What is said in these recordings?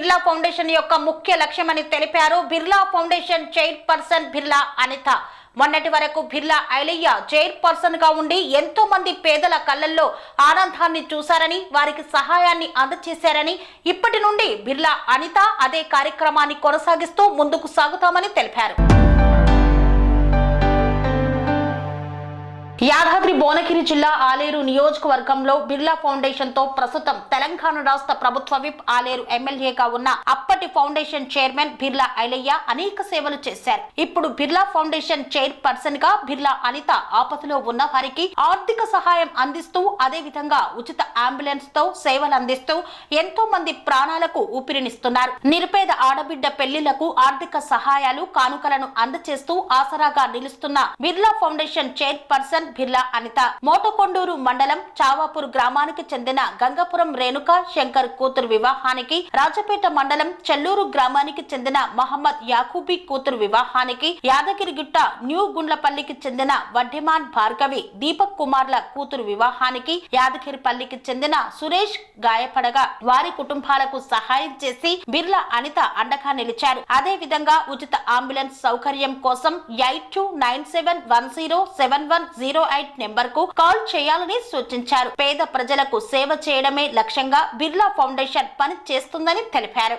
Birla foundation యొక్క ముఖ్య లక్ష్యమని తెలిపారు. Birla foundation chairperson Birla Anitha. మొన్నటి వరకు బిర్లా ఐలయ్య చైర్పర్సన్గా ఉండి ఎంతో మంది పేదల కళ్ళల్లో ఆనందాన్ని చూశారని వారికి సహాయాన్ని అందజేశారని ఇప్పటి నుండి బిర్లా అనిత అదే కార్యక్రమాన్ని కొనసాగిస్తూ ముందుకు సాగుతామని తెలిపారు. యాదాద్రి భువనగిరి జిల్లా ఆలేరు నియోజకవర్గంలో బిర్లా ఫౌండేషన్తో ప్రస్తుతం తెలంగాణ రాష్ట్ర ప్రభుత్వ విప్ ఆలేరు ఎమ్మెల్యేగా ఉన్న అప్పటి ఫౌండేషన్ చైర్మన్ బిర్లా ఐలయ్య అనేక సేవలు చేశారు. ఇప్పుడు బిర్లా ఫౌండేషన్ చైర్ పర్సన్గా బిర్లా అనిత ఆపదలో ఉన్న వారికి ఆర్థిక సహాయం అందిస్తూ అదే విధంగా ఉచిత అంబులెన్స్తో సేవలు అందిస్తూ ఎంతో మంది ప్రాణాలకు ఊపిరినిస్తున్నారు. నిరుపేద ఆడబిడ్డ పెళ్ళిలకు ఆర్థిక సహాయాలు కానుకలను అందచేస్తూ ఆసరాగా నిలుస్తున్న Birla foundation chairperson Birla Anitha. Motakondur మండలం చావాపూర్ గ్రామానికి చెందిన గంగపురం రేణుక శంకర్ కూతురు వివాహానికి రాజపేట మండలం చెల్లూరు గ్రామానికి చెందిన మహమ్మద్ యాకూబీ కూతురు వివాహానికి యాదగిరిగుట్ట న్యూ గుండ్లపల్లికి చెందిన వడ్డిమాన్ భార్గవి దీపక్ కుమార్ల కూతురు వివాహానికి యాదగిరిపల్లికి చెందిన సురేష్ గాయపడగా వారి కుటుంబాలకు సహాయం చేసి బిర్లా అనిత అండగా నిలిచారు. అదే విధంగా ఉచిత అంబులెన్స్ సౌకర్యం కోసం eight two nine seven one zero seven one zero eight నెంబర్కు కాల్ చేయాలని సూచించారు. పేద ప్రజలకు సేవ చేయడమే లక్ష్యంగా బిర్లా ఫౌండేషన్ పని చేస్తుందని తెలిపారు.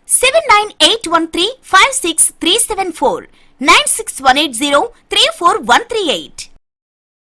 seven nine eight one three five six three seven four nine six one eight zero three four one three eight